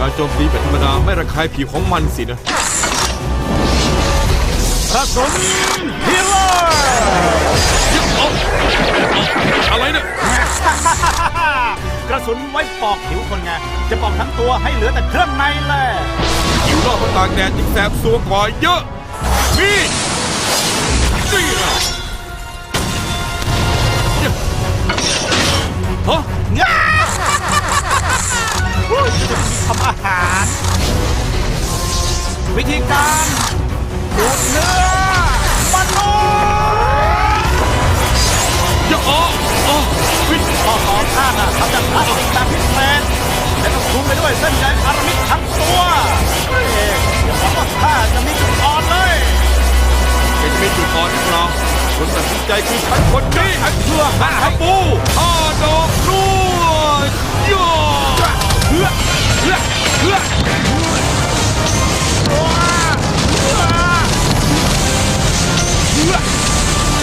การโจมตีแบบธรรมดาไม่ระคายผิวของมันสินะกระสุนฮิลเลอร์อะไรเนี่ยกระสุนไว้ปอกผิวคนไง จะปอกทั้งตัวให้เหลือแต่เครื่องในแหละผิวรอบเพราะตากแดดยิ่งแสบสวงกว่าเยอะนี่นี่นะฮะ วิธีการดูดเนื้อมันุษย์อย่าอ๋ออ๋อเฮ้ยข้อสองข้างอะทำจากพลาสติกแบบพิเศษและต้องคลุมไปด้วยเส้นใยอารามิกทั้งตัวเฮ้ยอย่าบอกว่าข้าจะมีจุดอ่อนเลยแกจะมีจุดอ่อนหรือเปล่าคนตัดสินใจคือฉันคนนี้ฉันเชื่อนัทบูอาดอกลู